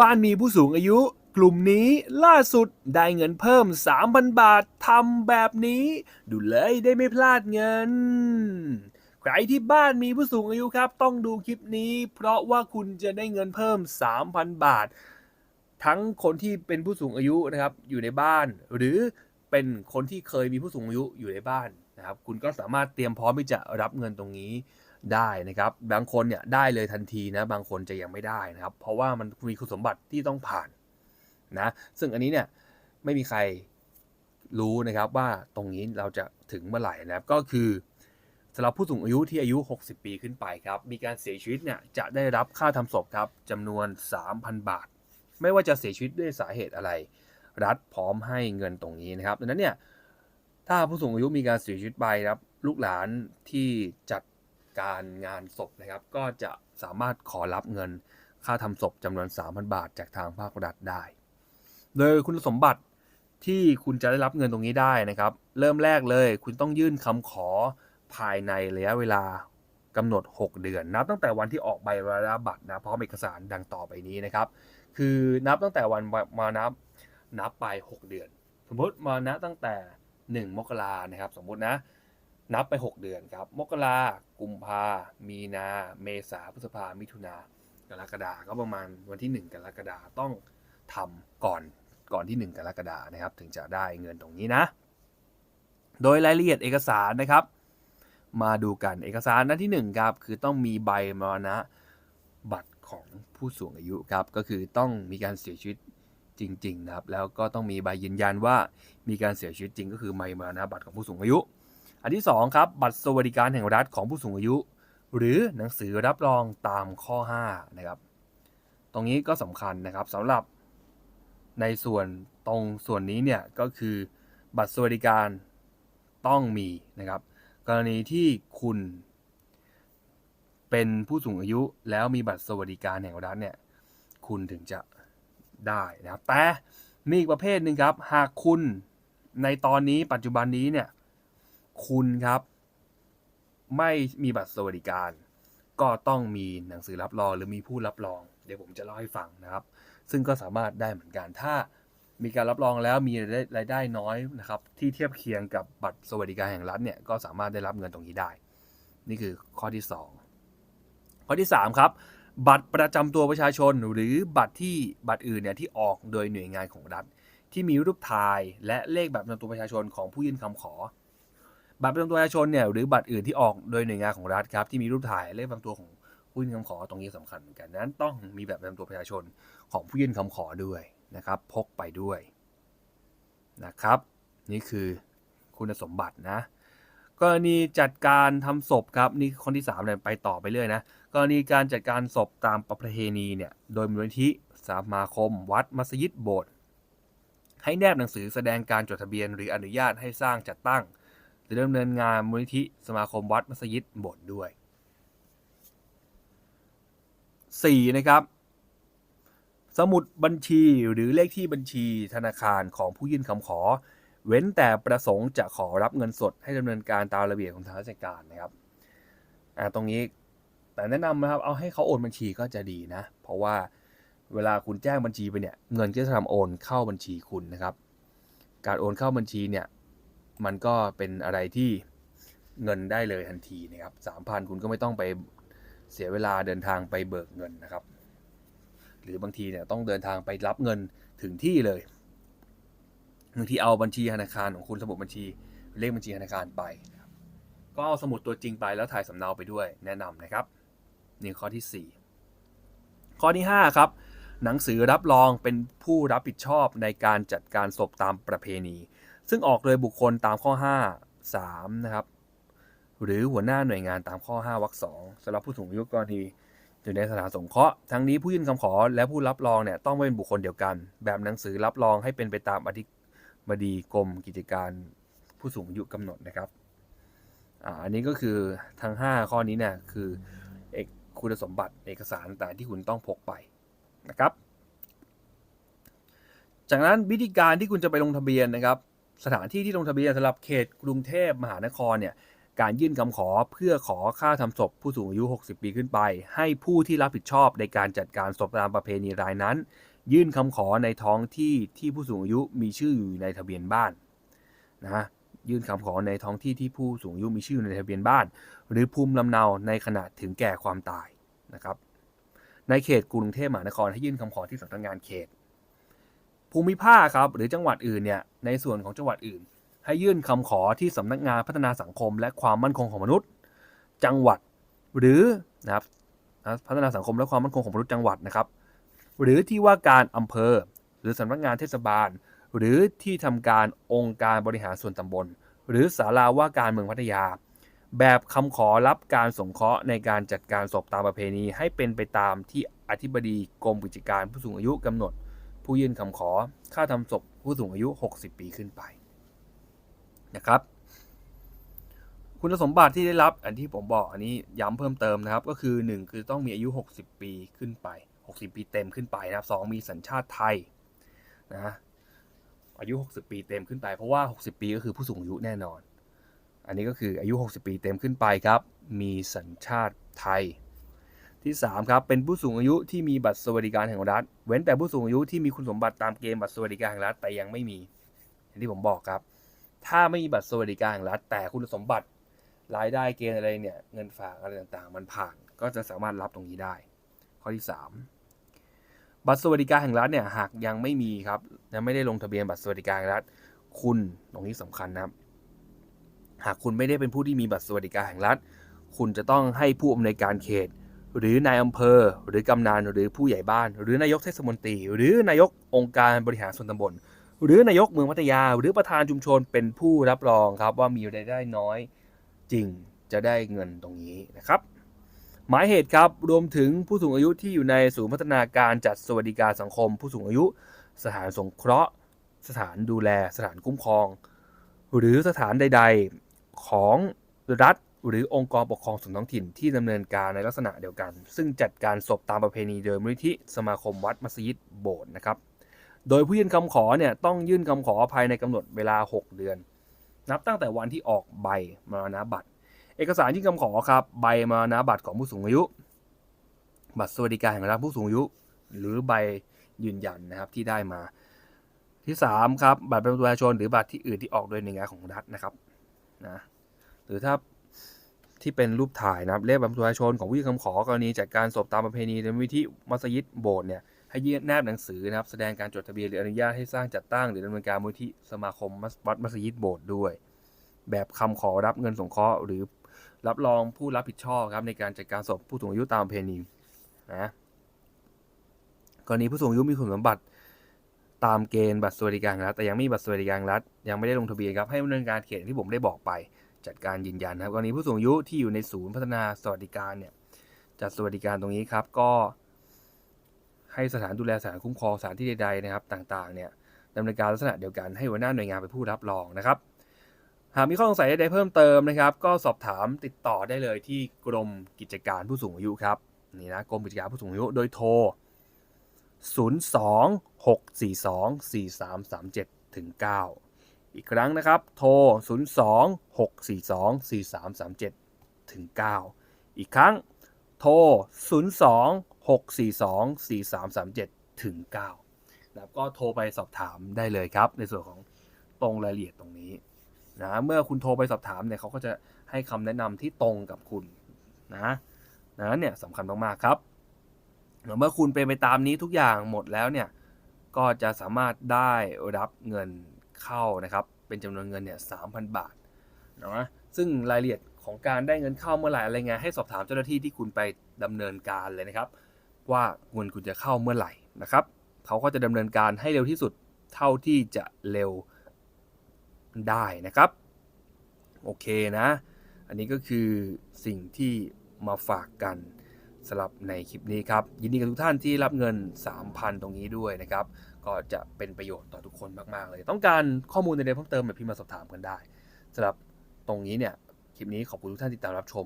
บ้านมีผู้สูงอายุ กลุ่มนี้ล่าสุดได้เงินเพิ่ม 3,000 บาททำแบบนี้ ดูเลยได้ไม่พลาดเงิน ใครที่บ้านมีผู้สูงอายุครับ ต้องดูคลิปนี้ เพราะว่าคุณจะได้เงินเพิ่ม 3,000 บาท ทั้งคนที่เป็นผู้สูงอายุนะครับอยู่ในบ้าน หรือเป็นคนที่เคยมีผู้สูงอายุอยู่ในบ้านนะครับ คุณก็สามารถเตรียมพร้อมที่จะรับเงินตรงนี้ ได้นะครับ บางคนเนี่ยได้เลยทันทีนะ บางคนจะยังไม่ได้นะครับ เพราะว่ามันมีคุณสมบัติที่ต้องผ่านนะ ซึ่งอันนี้เนี่ยไม่มีใครรู้นะครับว่าตรงนี้เราจะถึงเมื่อไหร่นะครับ ก็คือสำหรับผู้สูงอายุที่อายุ 60 ปีขึ้นไปครับ มีการเสียชีวิตเนี่ยจะได้รับค่าทำศพครับจำนวน 3,000 บาท ไม่ว่าจะเสียชีวิตด้วยสาเหตุอะไร รัฐพร้อมให้เงินตรงนี้นะครับดังนั้นเนี่ยถ้าผู้สูงอายุมีการเสียชีวิตไปครับ ลูกหลานที่จัด การงานศพนะครับ ก็จะสามารถขอรับเงินค่าทำศพจำนวน 3,000 บาทจากทางภาครัฐได้ โดยคุณสมบัติที่คุณจะได้รับเงินตรงนี้ได้นะครับ เริ่มแรกเลยคุณต้องยื่นคำขอภายในระยะเวลากำหนด 6 เดือน นับตั้งแต่วันที่ออกใบวาระบัตรนะพร้อมเอกสารดังต่อไปนี้นะครับ คือนับตั้งแต่วันมานับนับไป 6 เดือน สมมติมานับตั้งแต่ 1 มกรานะครับ สมมุตินะ นับไป 6 เดือนครับ มกรากุมภา มีนา เมษาพฤษภา มิถุนากรกฎาก็ประมาณวันที่ 1 กรกฎาต้องทำก่อนก่อนที่ 1 กรกฎานะครับ ถึงจะได้เงินตรงนี้นะ โดยรายละเอียดเอกสารนะครับ มาดูกันเอกสารหน้าที่ 1 ครับ คือต้องมีใบมรณะบัตรของผู้สูงอายุครับ ก็คือต้องมีการเสียชีวิตจริง ๆ นะครับ แล้วก็ต้องมีใบยืนยันว่ามีการเสียชีวิตจริง ก็คือใบมรณะบัตรของผู้สูงอายุ อันที่2ครับบัตรสวัสดิการแห่งรัฐของผู้สูงอายุ หรือหนังสือรับรองตามข้อ5นะครับตรงนี้ก็สำคัญนะครับสำหรับในส่วนตรงส่วนนี้เนี่ยก็คือบัตรสวัสดิการต้องมีนะครับ กรณีที่คุณเป็นผู้สูงอายุแล้วมีบัตรสวัสดิการแห่งรัฐเนี่ยคุณถึงจะได้นะครับแต่มีอีกประเภทหนึ่งครับ หากคุณในตอนนี้ปัจจุบันนี้เนี่ย คุณครับ ไม่มีบัตรสวัสดิการ ก็ต้องมีหนังสือรับรองหรือมีผู้รับรอง เดี๋ยวผมจะเล่าให้ฟังนะครับ ซึ่งก็สามารถได้เหมือนกันถ้ามีการรับรองแล้วมีรายได้น้อยนะครับ ที่เทียบเคียงกับบัตรสวัสดิการแห่งรัฐเนี่ยก็สามารถได้รับเงินตรงนี้ได้ นี่คือข้อที่ 2 ข้อที่ 3 ครับ บัตรประจำตัวประชาชนหรือบัตรที่บัตรอื่นเนี่ยที่ออกโดยหน่วยงานของรัฐ ที่มีรูปถ่ายและเลขแบัตรประจำตัวประชาชนของผู้ยื่นคำขอ บัตรประจำตัวประชาชนเนี่ยหรือบัตรอื่นที่ออกโดยหน่วยงานของรัฐครับที่มีรูปถ่ายเลขประจำตัวของผู้ยื่นคำขอตรงนี้สำคัญเหมือนกันนั้นต้องมีแบบประจำตัวประชาชนของผู้ยื่นคำขอด้วยนะครับ พกไปด้วยนะครับ นี่คือคุณสมบัตินะกรณีจัดการทำศพครับนี่คนที่3เลยไปต่อไปเรื่อยนะกรณีการจัดการศพตามประเพณีเนี่ยโดยมูลนิธิสามาคม วัดมัสยิดโบสถ์ให้แนบหนังสือแสดงการจดทะเบียน หรืออนุญาตให้สร้างจัดตั้ง หรือดำเนินงานมูลนิธิสมาคมวัดมัสยิดโบสถ์ด้วย 4. นะครับ สมุดบัญชีหรือเลขที่บัญชีธนาคารของผู้ยื่นคำขอ เว้นแต่ประสงค์จะขอรับเงินสดให้ดำเนินการตามระเบียบของทางราชการนะครับอ่าตรงนี้แต่แนะนำนะครับเอาให้เขาโอนบัญชีก็จะดีนะ เพราะว่าเวลาคุณแจ้งบัญชีไปเนี่ยเงินก็จะทำโอนเข้าบัญชีคุณนะครับ การโอนเข้าบัญชีเนี่ย มันก็เป็นอะไรที่เงินได้เลยทันทีนะครับสามพันคุณก็ไม่ต้องไปเสียเวลาเดินทางไปเบิกเงินนะครับ หรือบางทีเนี่ยต้องเดินทางไปรับเงินถึงที่เลยบางทีเอาบัญชีธนาคารของคุณสมุดบัญชีเลขบัญชีธนาคารไป ก็เอาสมุดตัวจริงไปแล้วถ่ายสำเนาไปด้วยแนะนำนะครับนี่ข้อที่ 4 ข้อที่ 5 ครับ หนังสือรับรองเป็นผู้รับผิดชอบในการจัดการศพตามประเพณี ซึ่งออกโดยบุคคลตามข้อ 5 3 นะครับ หรือหัวหน้าหน่วยงานตามข้อ 5วรรคสองสำหรับผู้สูงอายุกรณีอยู่ในสถานสงเคราะห์ทั้งนี้ผู้ยื่นคำขอและผู้รับรองเนี่ยต้องไม่เป็นบุคคลเดียวกัน แบบหนังสือรับรองให้เป็นไปตามอธิบดีกรมกิจการผู้สูงอายุกำหนดนะครับอ่าอันนี้ก็คือทั้ง 5 ข้อนี้เนี่ยคือเอกคุณสมบัติเอกสารต่างที่คุณต้องพกไปนะครับ จากนั้นวิธีการที่คุณจะไปลงทะเบียนนะครับ สถานที่ที่ลงทะเบียนสำหรับเขตกรุงเทพมหานครเนี่ยการยื่นคำขอเพื่อขอค่าทำศพผู้สูงอายุ 60 ปีขึ้นไป ให้ผู้ที่รับผิดชอบในการจัดการศพตามประเพณีรายนั้น ยื่นคำขอในท้องที่ที่ผู้สูงอายุมีชื่ออยู่ในทะเบียนบ้านนะยื่นคำขอในท้องที่ที่ผู้สูงอายุมีชื่ออยู่ในทะเบียนบ้าน หรือภูมิลำเนาในขณะถึงแก่ความตายนะครับในเขตกรุงเทพมหานครให้ยื่นคำขอที่สำนักงานเขต ภูมิภาคครับหรือจังหวัดอื่นเนี่ยในส่วนของจังหวัดอื่น ให้ยื่นคำขอที่สำนักงานพัฒนาสังคม และความมั่นคงของมนุษย์ จังหวัดหรือนะครับพัฒนาสังคมและความมั่นคงของมนุษย์จังหวัดนะครับ หรือที่ว่าการอำเภอ หรือสำนักงานเทศบาล หรือที่ทำการองค์การบริหารส่วนตำบล หรือศาลาว่าการเมืองพัทยา แบบคำขอรับการสงเคราะห์ในการจัดการศพตามประเพณี ให้เป็นไปตามที่อธิบดีกรมกิจการผู้สูงอายุกำหนด ผู้ยื่นคำขอ ค่าทำศพผู้สูงอายุ 60 ปีขึ้นไปนะครับ คุณสมบัติที่ได้รับอันที่ผมบอกอันนี้ย้ำเพิ่มเติมนะครับ ก็คือ 1 คือต้องมีอายุ 60 ปีขึ้นไป 60 ปีเต็มขึ้นไปนะครับ2มีสัญชาติไทยนะอายุ 60 ปีเต็มขึ้นไป เพราะว่า 60 ปีก็คือผู้สูงอายุแน่นอน อันนี้ก็คืออายุ 60 ปีเต็มขึ้นไปครับ มีสัญชาติไทย ที่3ครับเป็นผู้สูงอายุที่มีบัตรสวัสดิการแห่งรัฐ เว้นแต่ผู้สูงอายุที่มีคุณสมบัติตามเกณฑ์บัตรสวัสดิการแห่งรัฐแต่ยังไม่มีอย่างที่ผมบอกครับ ถ้าไม่มีบัตรสวัสดิการแห่งรัฐ แต่คุณสมบัติรายได้เกณฑ์อะไรเนี่ยเงินฝากอะไรต่างๆ มันผ่านก็จะสามารถรับตรงนี้ได้ ข้อที่ 3 บัตรสวัสดิการแห่งรัฐเนี่ยหากยังไม่มีครับยังไม่ได้ลงทะเบียนบัตรสวัสดิการแห่งรัฐ คุณตรงนี้สำคัญนะครับ หากคุณไม่ได้เป็นผู้ที่มีบัตรสวัสดิการแห่งรัฐ คุณจะต้องให้ผู้อำนวยการเขต หรือนายอำเภอ หรือกำนันหรือผู้ใหญ่บ้าน หรือนายกเทศมนตรี หรือนายกองค์การบริหารส่วนตำบล หรือนายกเมืองพัทยา หรือประธานชุมชนเป็นผู้รับรองครับว่ามีรายได้น้อยจริงจะได้เงินตรงนี้นะครับ หมายเหตุครับรวมถึงผู้สูงอายุที่อยู่ในศูนย์พัฒนาการจัดสวัสดิการสังคม ผู้สูงอายุ สถานสงเคราะห์ สถานดูแล สถานคุ้มครอง หรือสถานใด ๆของรัฐ หรือองค์กรปกครองส่วนท้องถิ่นที่ดำเนินการในลักษณะเดียวกัน ซึ่งจัดการศพตามประเพณีโดยมูลนิธิสมาคมวัดมัสยิดโบสถ์นะครับ โดยผู้ยื่นคำขอเนี่ยต้องยื่นคำขอภายในกำหนดเวลา 6 เดือน นับตั้งแต่วันที่ออกใบมรณบัตร เอกสารที่คำขอครับใบมรณบัตรของผู้สูงอายุ บัตรสวัสดิการแห่งรัฐผู้สูงอายุ หรือใบยืนยันนะครับที่ได้มา ที่3ครับบัตรประชาชนหรือบัตรที่อื่นที่ออกโดยหน่วยงานของรัฐนะครับนะหรือถ้า ที่เป็นรูปถ่ายนะครับเลขบัตรประชาชนของผู้ยื่นคำขอกรณีจัดการศพตามประเพณีในมูลนิธิมัสยิดโบสถ์เนี่ยให้ยื่นแนบหนังสือนะครับแสดงการจดทะเบียนหรืออนุญาตให้สร้างจัดตั้งหรือดำเนินการมูลที่สมาคมวัดมัสยิดโบสถ์ด้วย แบบคำขอรับเงินสงเคราะห์หรือรับรองผู้รับผิดชอบครับในการจัดการศพผู้สูงอายุตามประเพณีนะกรณีผู้สูงอายุมีคุณสมบัติตามเกณฑ์บัตรสวัสดิการรัฐแต่ยังไม่มีบัตรสวัสดิการรัฐยังไม่ได้ลงทะเบียนครับให้ดำเนินการเขตที่ผมได้บอกไป จัดการยืนยันนะครับกรณีผู้สูงอายุที่อยู่ในศูนย์พัฒนาสวัสดิการเนี่ยจัดสวัสดิการตรงนี้ครับก็ ให้สถานดูแลสถานคุ้มครองสถานที่ใดๆนะครับ ต่างๆเนี่ยดำเนินการลักษณะเดียวกันให้หัวหน้าหน่วยงานเป็นผู้รับรองนะครับ หากมีข้อสงสัยใดๆเพิ่มเติมนะครับ ก็สอบถามติดต่อได้เลยที่กรมกิจการผู้สูงอายุครับนี่นะกรมกิจการผู้สูงอายุโดยโทร 02 642 4337ถึง9 อีกครั้งนะครับ โทร 02 642 4337ถึง9อีกครั้ง โทร 02 642 4337ถึง9นะครับก็โทรไปสอบถามได้เลยครับ ในส่วนของตรงรายละเอียดตรงนี้นะเมื่อคุณโทรไปสอบถามเนี่ยเขาก็จะให้คำแนะนำที่ตรงกับคุณนะนะเนี่ยสำคัญมากๆครับเมื่อคุณเป็นไปตามนี้ทุกอย่างหมดแล้วเนี่ยก็จะสามารถได้รับเงิน เข้านะครับเป็นจำนวนเงินเนี่ยสามพันบาทนะซึ่งรายละเอียดของการได้เงินเข้าเมื่อไหร่อะไรไงให้สอบถามเจ้าหน้าที่ที่คุณไปดำเนินการเลยนะครับ ว่าเงินคุณจะเข้าเมื่อไหร่นะครับเขาก็จะดำเนินการให้เร็วที่สุดเท่าที่จะเร็วได้นะครับโอเคนะ อันนี้ก็คือสิ่งที่มาฝากกัน สำหรับในคลิปนี้ครับ ยินดีกับทุกท่านที่รับเงิน 3,000 ตรงนี้ด้วยนะครับ ก็จะเป็นประโยชน์ต่อทุกคนมากๆเลย ต้องการข้อมูลใดๆเพิ่มเติมแบบพิมพ์มาสอบถามกันได้สำหรับตรงนี้เนี่ยคลิปนี้ขอบคุณทุกท่านที่ติดตามรับชม